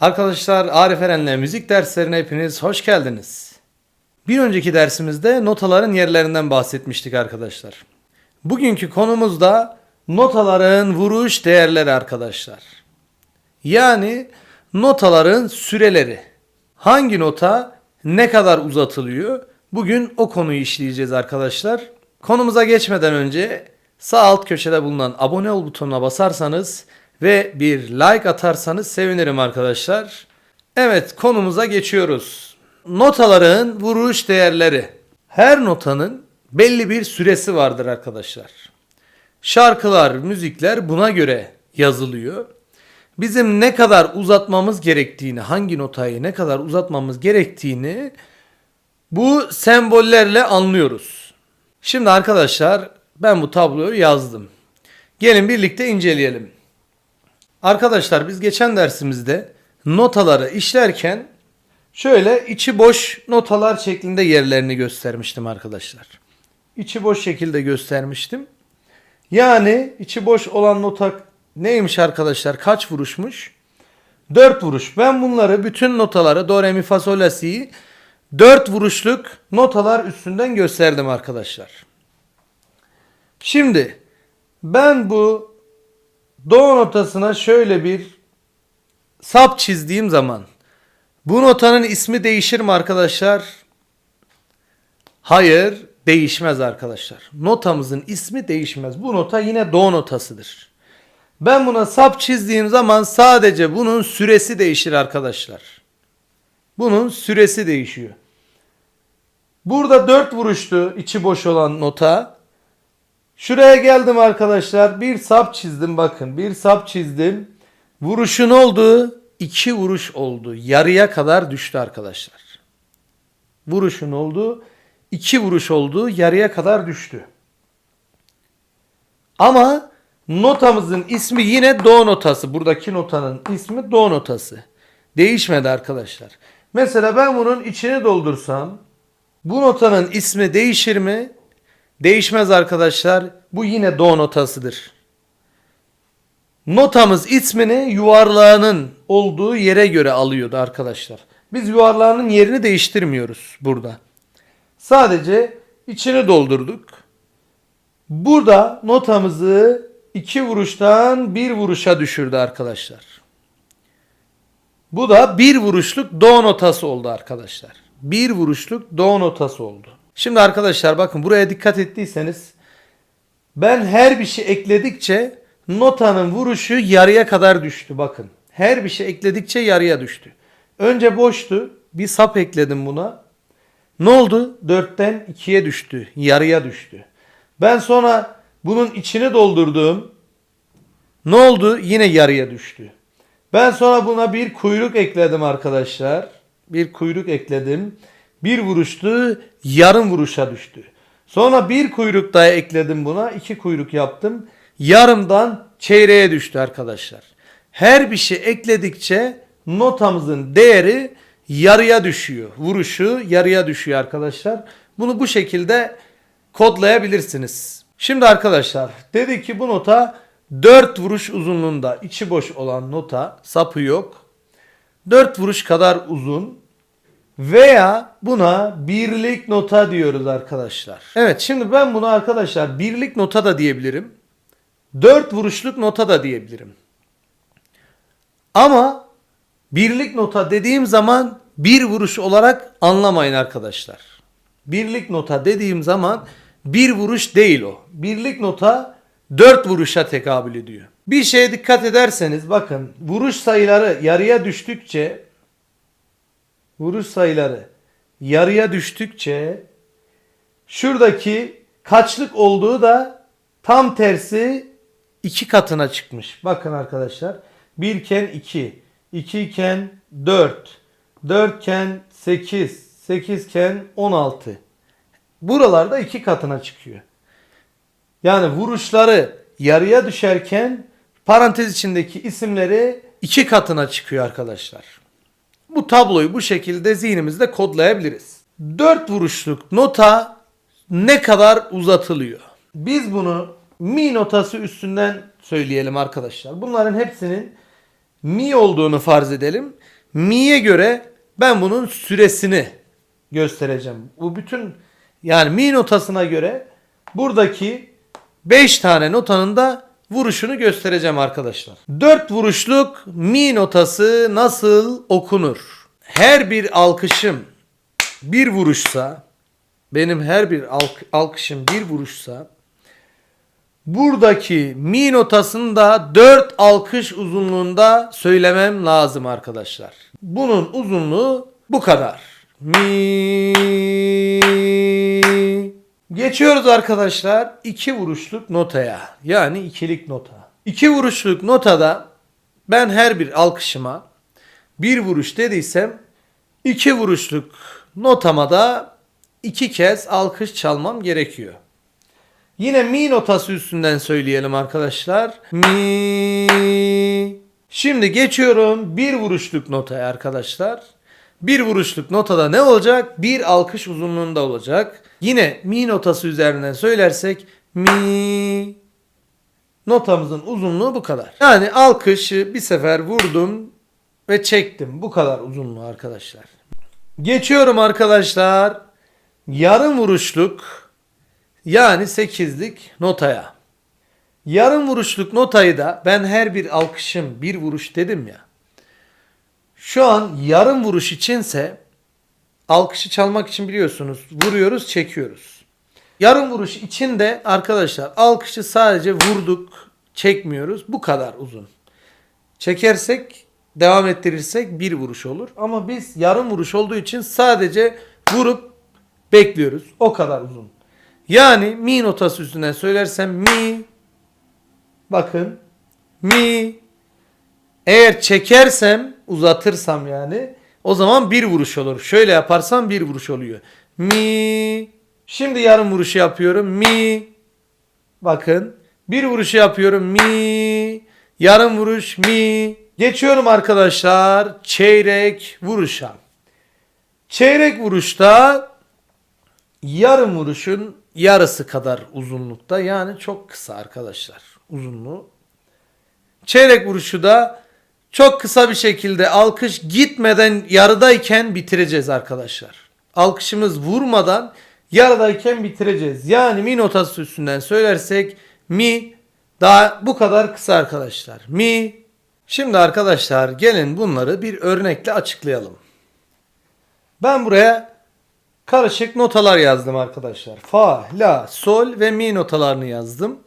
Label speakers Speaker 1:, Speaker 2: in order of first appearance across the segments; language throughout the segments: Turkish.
Speaker 1: Arkadaşlar Arif Eren'le müzik derslerine hepiniz hoş geldiniz. Bir önceki dersimizde notaların yerlerinden bahsetmiştik arkadaşlar. Bugünkü konumuz da notaların vuruş değerleri arkadaşlar. Yani notaların süreleri. Hangi nota ne kadar uzatılıyor? Bugün o konuyu işleyeceğiz arkadaşlar. Konumuza geçmeden önce sağ alt köşede bulunan abone ol butonuna basarsanız ve bir like atarsanız sevinirim arkadaşlar. Evet konumuza geçiyoruz. Notaların vuruş değerleri. Her notanın belli bir süresi vardır arkadaşlar. Şarkılar, müzikler buna göre yazılıyor. Bizim ne kadar uzatmamız gerektiğini, hangi notayı ne kadar uzatmamız gerektiğini bu sembollerle anlıyoruz. Şimdi arkadaşlar ben bu tabloyu yazdım. Gelin birlikte inceleyelim. Arkadaşlar biz geçen dersimizde notaları işlerken şöyle içi boş notalar şeklinde yerlerini göstermiştim arkadaşlar. İçi boş şekilde göstermiştim. Yani içi boş olan nota neymiş arkadaşlar? Kaç vuruşmuş? 4 vuruş. Ben bunları bütün notaları do re mi fa sol la si'yi 4 vuruşluk notalar üstünden gösterdim arkadaşlar. Şimdi ben bu do notasına şöyle bir sap çizdiğim zaman bu notanın ismi değişir mi arkadaşlar? Hayır, değişmez arkadaşlar. Notamızın ismi değişmez. Bu nota yine do notasıdır. Ben buna sap çizdiğim zaman sadece bunun süresi değişir arkadaşlar. Bunun süresi değişiyor. Burada 4 vuruştu içi boş olan nota. Şuraya geldim arkadaşlar. Bir sap çizdim bakın. Bir sap çizdim. Vuruşun oldu. 2 vuruş oldu. Yarıya kadar düştü arkadaşlar. Vuruşun oldu. 2 vuruş oldu. Yarıya kadar düştü. Ama notamızın ismi yine do notası. Buradaki notanın ismi do notası. Değişmedi arkadaşlar. Mesela ben bunun içini doldursam bu notanın ismi değişir mi? Değişmez arkadaşlar. Bu yine do notasıdır. Notamız ismini yuvarlağının olduğu yere göre alıyordu arkadaşlar. Biz yuvarlağının yerini değiştirmiyoruz burada. Sadece içini doldurduk. Burada notamızı iki vuruştan bir vuruşa düşürdü arkadaşlar. Bu da bir vuruşluk do notası oldu arkadaşlar. Bir vuruşluk do notası oldu. Şimdi arkadaşlar bakın buraya dikkat ettiyseniz ben her bir şey ekledikçe notanın vuruşu yarıya kadar düştü bakın. Her bir şey ekledikçe yarıya düştü. Önce boştu. Bir sap ekledim buna. Ne oldu? 4'ten 2'ye düştü. Yarıya düştü. Ben sonra bunun içini doldurdum. Ne oldu? Yine yarıya düştü. Ben sonra buna bir kuyruk ekledim arkadaşlar. Bir kuyruk ekledim. Bir vuruştu, yarım vuruşa düştü. Sonra bir kuyruk daha ekledim buna. iki kuyruk yaptım. Yarımdan çeyreğe düştü arkadaşlar. Her bir şey ekledikçe notamızın değeri yarıya düşüyor. Vuruşu yarıya düşüyor arkadaşlar. Bunu bu şekilde kodlayabilirsiniz. Şimdi arkadaşlar dedi ki bu nota 4 vuruş uzunluğunda içi boş olan nota sapı yok. 4 vuruş kadar uzun veya buna birlik nota diyoruz arkadaşlar. Evet şimdi ben buna arkadaşlar birlik nota da diyebilirim. 4 vuruşluk nota da diyebilirim. Ama birlik nota dediğim zaman bir vuruş olarak anlamayın arkadaşlar. Birlik nota dediğim zaman bir vuruş değil o. Birlik nota 4 vuruşa tekabül ediyor. Bir şeye dikkat ederseniz bakın vuruş sayıları yarıya düştükçe vuruş sayıları yarıya düştükçe şuradaki kaçlık olduğu da tam tersi iki katına çıkmış. Bakın arkadaşlar. 1 iken 2, 2 iken 4, 4 iken 8, 8 iken 16. Buralarda iki katına çıkıyor. Yani vuruşları yarıya düşerken parantez içindeki isimleri iki katına çıkıyor arkadaşlar. Bu tabloyu bu şekilde zihnimizde kodlayabiliriz. 4 vuruşluk nota ne kadar uzatılıyor? Biz bunu mi notası üstünden söyleyelim arkadaşlar. Bunların hepsinin mi olduğunu farz edelim. Mi'ye göre ben bunun süresini göstereceğim. Bu bütün yani mi notasına göre buradaki 5 tane notanın da vuruşunu göstereceğim arkadaşlar. 4 vuruşluk mi notası nasıl okunur? Her bir alkışım bir vuruşsa benim her bir alk- alkışım bir vuruşsa buradaki mi notasını da 4 alkış uzunluğunda söylemem lazım arkadaşlar. Bunun uzunluğu bu kadar. Mi Geçiyoruz arkadaşlar iki vuruşluk notaya. Yani ikilik nota. İki vuruşluk notada ben her bir alkışıma bir vuruş dediysem iki vuruşluk notama da iki kez alkış çalmam gerekiyor. Yine mi notası üstünden söyleyelim arkadaşlar. Mi. Şimdi geçiyorum bir vuruşluk notaya arkadaşlar. Bir vuruşluk notada ne olacak? Bir alkış uzunluğunda olacak. Yine mi notası üzerinden söylersek mi notamızın uzunluğu bu kadar. Yani alkışı bir sefer vurdum ve çektim. Bu kadar uzunluğu arkadaşlar. Geçiyorum arkadaşlar. Yarım vuruşluk yani sekizlik notaya. Yarım vuruşluk notayı da ben her bir alkışım bir vuruş dedim ya. Şu an yarım vuruş içinse alkışı çalmak için biliyorsunuz vuruyoruz çekiyoruz. Yarım vuruş için de arkadaşlar alkışı sadece vurduk çekmiyoruz bu kadar uzun. Çekersek devam ettirirsek bir vuruş olur. Ama biz yarım vuruş olduğu için sadece vurup bekliyoruz. O kadar uzun. Yani mi notası üstünden söylersem mi bakın mi eğer çekersem uzatırsam yani o zaman bir vuruş olur. Şöyle yaparsam bir vuruş oluyor. Mi şimdi yarım vuruşu yapıyorum. Mi bakın bir vuruşu yapıyorum. Mi yarım vuruş mi geçiyorum arkadaşlar çeyrek vuruşa. Çeyrek vuruşta yarım vuruşun yarısı kadar uzunlukta yani çok kısa arkadaşlar uzunluğu. Çeyrek vuruşu da çok kısa bir şekilde alkış gitmeden yarıdayken bitireceğiz arkadaşlar. Alkışımız vurmadan yarıdayken bitireceğiz. Yani mi notası üstünden söylersek mi daha bu kadar kısa arkadaşlar. Mi. Şimdi arkadaşlar gelin bunları bir örnekle açıklayalım. Ben buraya karışık notalar yazdım arkadaşlar. Fa, la, sol ve mi notalarını yazdım.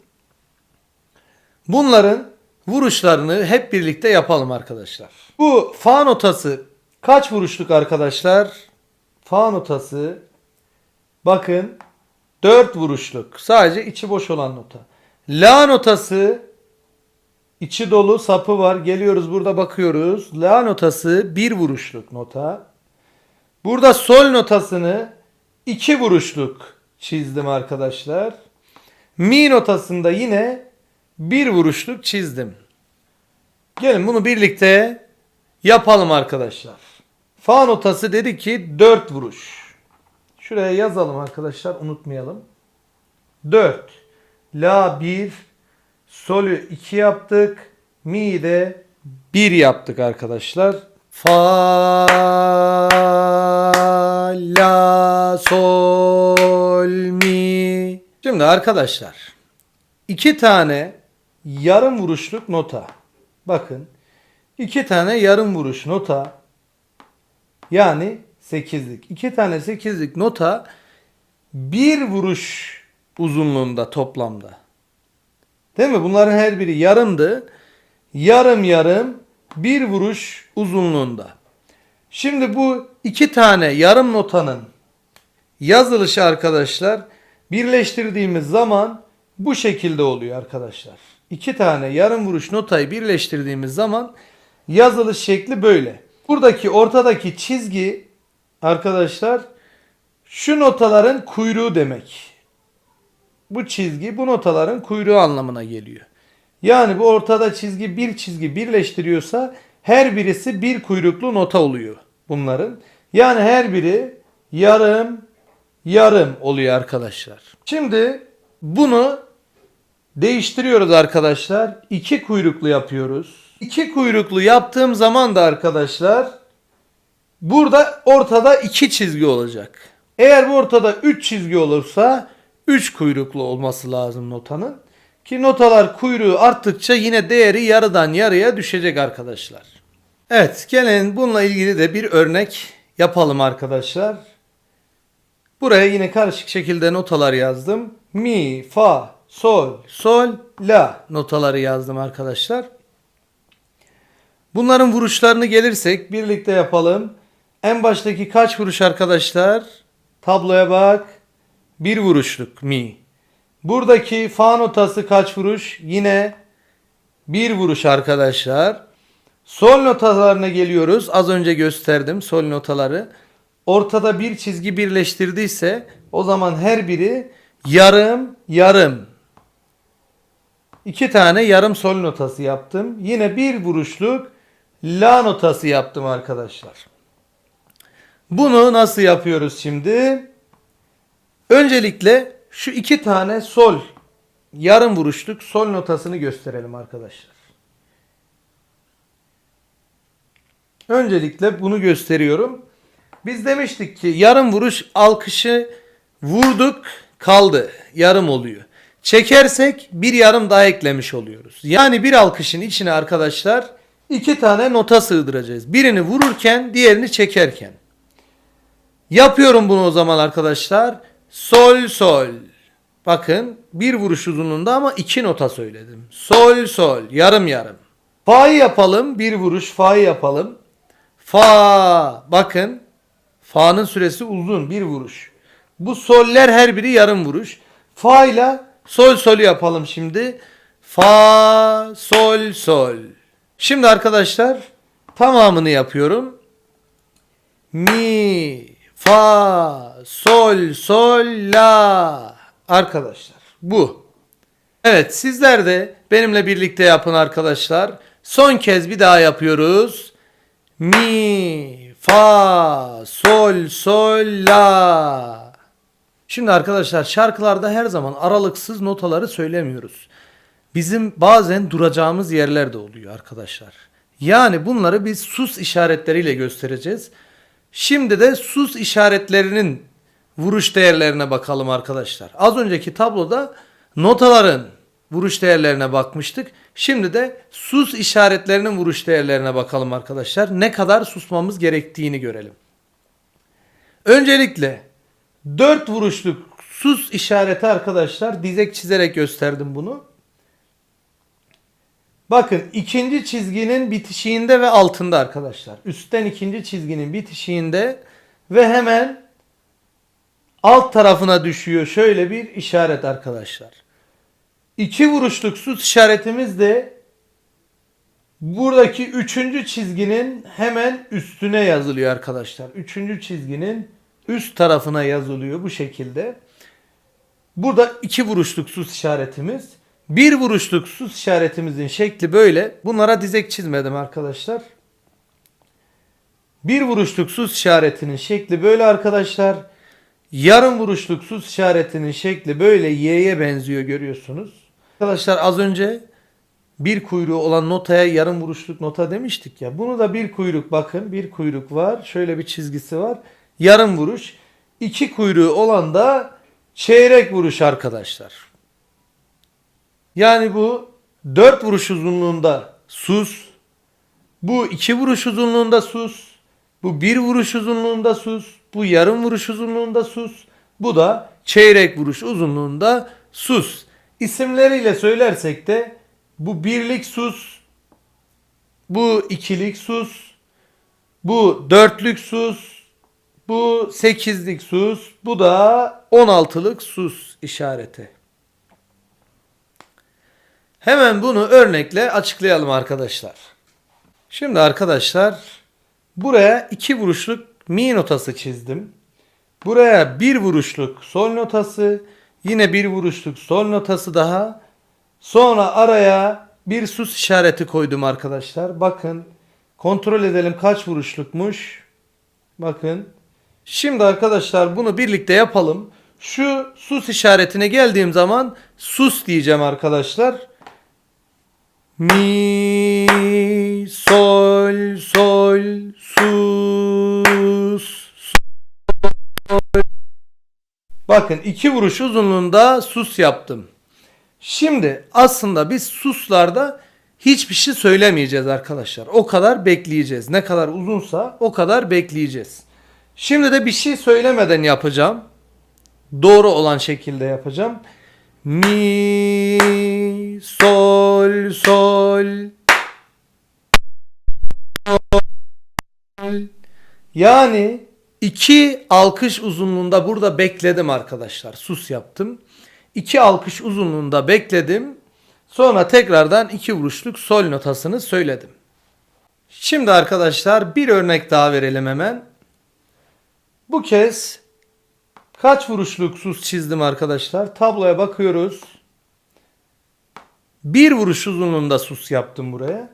Speaker 1: Bunların vuruşlarını hep birlikte yapalım arkadaşlar. Bu fa notası kaç vuruşluk arkadaşlar? Fa notası bakın 4 vuruşluk. Sadece içi boş olan nota. La notası içi dolu sapı var. Geliyoruz burada bakıyoruz. La notası 1 vuruşluk nota. Burada sol notasını 2 vuruşluk çizdim arkadaşlar. Mi notasında yine bir vuruşluk çizdim. Gelin bunu birlikte yapalım arkadaşlar. Fa notası dedi ki 4 vuruş. Şuraya yazalım arkadaşlar unutmayalım. 4. La 1. Solü 2 yaptık. Mi de 1 yaptık arkadaşlar. Fa la sol mi. Şimdi arkadaşlar iki tane yarım vuruşluk nota. Bakın. iki tane yarım vuruş nota. Yani sekizlik. iki tane sekizlik nota bir vuruş uzunluğunda toplamda. Değil mi? Bunların her biri yarımdı. Yarım yarım bir vuruş uzunluğunda. Şimdi bu iki tane yarım notanın yazılışı arkadaşlar birleştirdiğimiz zaman bu şekilde oluyor arkadaşlar. İki tane yarım vuruş notayı birleştirdiğimiz zaman yazılış şekli böyle. Buradaki ortadaki çizgi arkadaşlar şu notaların kuyruğu demek. Bu çizgi bu notaların kuyruğu anlamına geliyor. Yani bu ortada çizgi bir çizgi birleştiriyorsa her birisi bir kuyruklu nota oluyor bunların. Yani her biri yarım yarım oluyor arkadaşlar. Şimdi bunu değiştiriyoruz arkadaşlar. İki kuyruklu yapıyoruz. İki kuyruklu yaptığım zaman da arkadaşlar burada ortada iki çizgi olacak. Eğer bu ortada üç çizgi olursa üç kuyruklu olması lazım notanın. Ki notalar kuyruğu arttıkça yine değeri yarıdan yarıya düşecek arkadaşlar. Evet gelin bununla ilgili de bir örnek yapalım arkadaşlar. Buraya yine karışık şekilde notalar yazdım. Mi, fa, sol, sol, la notaları yazdım arkadaşlar. Bunların vuruşlarını gelirsek birlikte yapalım. En baştaki kaç vuruş arkadaşlar? Tabloya bak. Bir vuruşluk mi. Buradaki fa notası kaç vuruş? Yine bir vuruş arkadaşlar. Sol notalarına geliyoruz. Az önce gösterdim sol notaları. Ortada bir çizgi birleştirdiyse o zaman her biri yarım yarım. İki tane yarım sol notası yaptım. Yine bir vuruşluk la notası yaptım arkadaşlar. Bunu nasıl yapıyoruz şimdi? Öncelikle şu iki tane sol yarım vuruşluk sol notasını gösterelim arkadaşlar. Öncelikle bunu gösteriyorum. Biz demiştik ki yarım vuruş alkışı vurduk kaldı. Yarım oluyor. Çekersek bir yarım daha eklemiş oluyoruz. Yani bir alkışın içine arkadaşlar iki tane nota sığdıracağız. Birini vururken diğerini çekerken. Yapıyorum bunu o zaman arkadaşlar. Sol sol. Bakın bir vuruş uzunluğunda ama iki nota söyledim. Sol sol yarım yarım. Fa'yı yapalım. Bir vuruş fa'yı yapalım. Fa. Bakın. Fa'nın süresi uzun. Bir vuruş. Bu soller her biri yarım vuruş. Fa ile sol sol yapalım şimdi. Fa sol sol. Şimdi arkadaşlar tamamını yapıyorum. Mi, fa, sol, sol, la. Arkadaşlar bu. Evet sizler de benimle birlikte yapın arkadaşlar. Son kez bir daha yapıyoruz. Mi, fa, sol, sol, la. Şimdi arkadaşlar şarkılarda her zaman aralıksız notaları söylemiyoruz. Bizim bazen duracağımız yerler de oluyor arkadaşlar. Yani bunları biz sus işaretleriyle göstereceğiz. Şimdi de sus işaretlerinin vuruş değerlerine bakalım arkadaşlar. Az önceki tabloda notaların vuruş değerlerine bakmıştık. Şimdi de sus işaretlerinin vuruş değerlerine bakalım arkadaşlar. Ne kadar susmamız gerektiğini görelim. Öncelikle 4 vuruşluk sus işareti arkadaşlar dizek çizerek gösterdim bunu. Bakın ikinci çizginin bitişiğinde ve altında arkadaşlar. Üstten ikinci çizginin bitişiğinde ve hemen alt tarafına düşüyor şöyle bir işaret arkadaşlar. İki vuruşluk sus işaretimiz de buradaki üçüncü çizginin hemen üstüne yazılıyor arkadaşlar. Üçüncü çizginin üst tarafına yazılıyor bu şekilde. Burada iki vuruşluk sus işaretimiz. Bir vuruşluk sus işaretimizin şekli böyle. Bunlara dizek çizmedim arkadaşlar. Bir vuruşluk sus işaretinin şekli böyle arkadaşlar. Yarım vuruşluk sus işaretinin şekli böyle y'ye benziyor görüyorsunuz. Arkadaşlar az önce bir kuyruğu olan notaya yarım vuruşluk nota demiştik ya. Bunu da bir kuyruk bakın bir kuyruk var. Şöyle bir çizgisi var. Yarım vuruş. İki kuyruğu olan da çeyrek vuruş arkadaşlar. Yani bu 4 vuruş uzunluğunda sus. Bu 2 vuruş uzunluğunda sus. Bu 1 vuruş uzunluğunda sus. Bu yarım vuruş uzunluğunda sus. Bu da çeyrek vuruş uzunluğunda sus. İsimleriyle söylersek de bu birlik sus. Bu ikilik sus. Bu dörtlük sus. Bu sekizlik sus. Bu da on altılık sus işareti. Hemen bunu örnekle açıklayalım arkadaşlar. Şimdi arkadaşlar buraya iki vuruşluk mi notası çizdim. Buraya bir vuruşluk sol notası, yine bir vuruşluk sol notası daha. Sonra araya bir sus işareti koydum arkadaşlar. Bakın kontrol edelim kaç vuruşlukmuş. Bakın. Şimdi arkadaşlar bunu birlikte yapalım. Şu sus işaretine geldiğim zaman sus diyeceğim arkadaşlar. mi, sol, sol, sus, sol. Bakın iki vuruş uzunluğunda sus yaptım. Şimdi aslında biz suslarda hiçbir şey söylemeyeceğiz arkadaşlar. O kadar bekleyeceğiz. Ne kadar uzunsa o kadar bekleyeceğiz. Şimdi de bir şey söylemeden yapacağım. Doğru olan şekilde yapacağım. Mi, sol, sol. sol. Yani iki alkış uzunluğunda burada bekledim arkadaşlar. Sus yaptım. İki alkış uzunluğunda bekledim. Sonra tekrardan iki vuruşluk sol notasını söyledim. Şimdi arkadaşlar bir örnek daha verelim hemen. Bu kez kaç vuruşluk sus çizdim arkadaşlar? Tabloya bakıyoruz. Bir vuruş uzunluğunda sus yaptım buraya.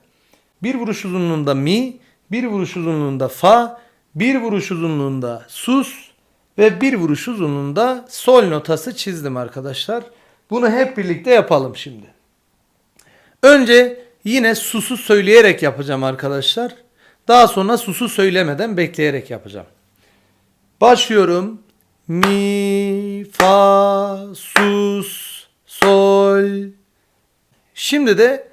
Speaker 1: Bir vuruş uzunluğunda mi, bir vuruş uzunluğunda fa, bir vuruş uzunluğunda sus ve bir vuruş uzunluğunda sol notası çizdim arkadaşlar. Bunu hep birlikte yapalım şimdi. Önce yine susu söyleyerek yapacağım arkadaşlar. Daha sonra susu söylemeden bekleyerek yapacağım. Başlıyorum. Mi, fa, sus, sol. Şimdi de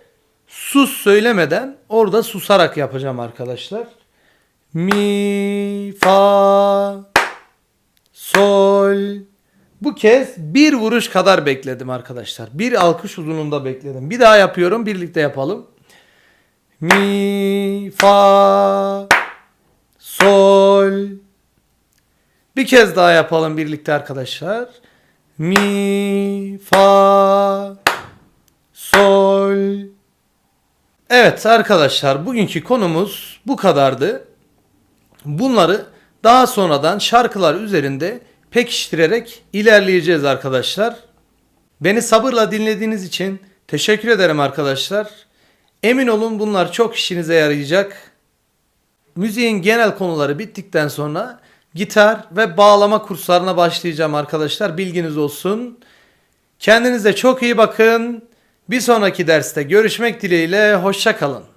Speaker 1: sus söylemeden orada susarak yapacağım arkadaşlar. Mi, fa, sol. Bu kez bir vuruş kadar bekledim arkadaşlar. Bir alkış uzunluğunda bekledim. Bir daha yapıyorum. Birlikte yapalım. Mi, fa, sol. Bir kez daha yapalım birlikte arkadaşlar. Mi, fa, sol. Evet arkadaşlar bugünkü konumuz bu kadardı. Bunları daha sonradan şarkılar üzerinde pekiştirerek ilerleyeceğiz arkadaşlar. Beni sabırla dinlediğiniz için teşekkür ederim arkadaşlar. Emin olun bunlar çok işinize yarayacak. Müziğin genel konuları bittikten sonra gitar ve bağlama kurslarına başlayacağım arkadaşlar. Bilginiz olsun. Kendinize çok iyi bakın. Bir sonraki derste görüşmek dileğiyle hoşça kalın.